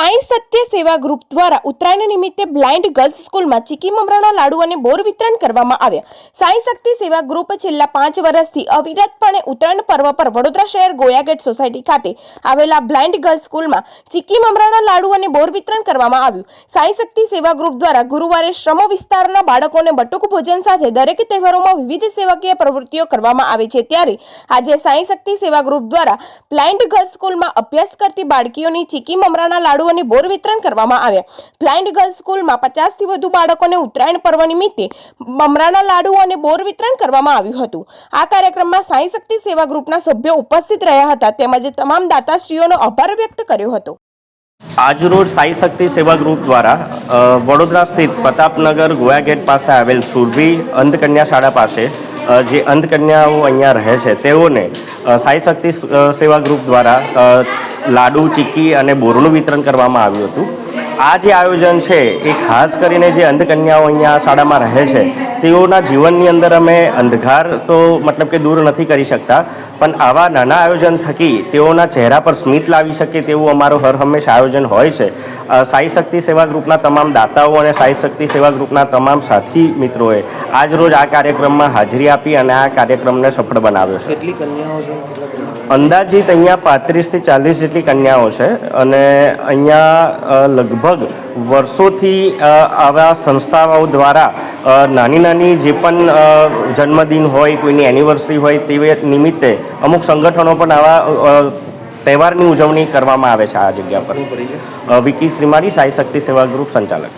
સાઈ સત્ય સેવા ગ્રુપ દ્વારા ઉત્તરાયણ નિમિત્તે બ્લાઇન્ડ ગર્લ્સ સ્કૂલમાં ચીકી મમરાના લાડુ અને બોર વિતરણ કરવામાં આવ્યા. સાંઈ શક્તિ સેવા ગ્રુપ છેલ્લા પાંચ વર્ષથી અવિરતપણે ઉત્તરાયણ પર્વ પર વડોદરા શહેર ગોયાગેટ સોસાયટી ખાતે આવેલા બ્લાઇન્ડ ગર્લ્સ સ્કૂલમાં ચીકી મમરાના લાડુ અને બોર વિતરણ કરવામાં આવ્યું. સાંઈ શક્તિ સેવા ગ્રુપ દ્વારા ગુરુવારે શ્રમ વિસ્તારના બાળકોને બટુક ભોજન સાથે દરેક તહેવારોમાં વિવિધ સેવાકીય પ્રવૃત્તિઓ કરવામાં આવે છે. ત્યારે આજે સાંઈ શક્તિ સેવા ગ્રુપ દ્વારા બ્લાઇન્ડ ગર્લ્સ સ્કૂલમાં અભ્યાસ કરતી બાળકીઓની ચીકી મમરાના લાડુ અને બોર વિતરણ કરવામાં આવ્યા બ્લાઇન્ડ ગર્લ્સ સ્કૂલમાં પચાસથી વધુ બાળકોને ઉત્તરાયણ પર્વ નિમિત્તે મમરાના લાડુ અને બોર વિતરણ કરવામાં આવ્યું હતું. આ કાર્યક્રમમાં સાંઈ શક્તિ સેવા ગ્રુપના સભ્યો ઉપસ્થિત રહ્યા હતા. તેમજ તમામ દાતાશ્રીઓનો આભાર વ્યક્ત કર્યો હતો. આજરોજ સાઈ શક્તિ સેવા ગ્રુપ દ્વારા વડોદરા સ્થિત પ્રતાપનગર ગોયા ગેટ પાસે આવેલ સુરભી અંધકન્યા શાળા પાસે જે અંધકન્યાઓ અહીંયા રહે છે, તેઓને સાઈ શક્તિ સેવા ગ્રુપ દ્વારા લાડુ ચીક્કી અને બોરનું વિતરણ કરવામાં આવ્યું હતું. આ જે આયોજન છે એ ખાસ કરીને જે અંધકન્યાઓ અહીંયા શાળામાં રહે છે તેઓના જીવનની અંદર અમે અંધકાર તો મતલબ કે દૂર નથી કરી શકતા પણ આવા નાના આયોજન થકી તેઓના ચહેરા પર સ્મિત લાવી શકે તેવું અમારું હર હંમેશા આયોજન હોય છે. સાઈ શક્તિ સેવા ગ્રુપના તમામ દાતાઓ અને સાઈ શક્તિ સેવા ગ્રુપના તમામ સાથી મિત્રોએ આજ રોજ આ કાર્યક્રમમાં હાજરી આપી અને આ કાર્યક્રમને સફળ બનાવ્યો છે. કેટલી કન્યાઓ છે? અંદાજિત અહીંયા પાંત્રીસથી ચાલીસ જેટલી કન્યાઓ છે અને અહીંયા લગભગ વર્ષોથી આવા સંસ્થાઓ દ્વારા નાની નાની જે પણ જન્મદિન હોય કોઈની એનિવર્સરી હોય તે નિમિત્તે અમુક સંગઠનો પણ આવા તહેવારની ઉજવણી કરવામાં આવે છે આ જગ્યા પર. વિકી શ્રીમારી સાઈ શક્તિ સેવા ગ્રુપ સંચાલક.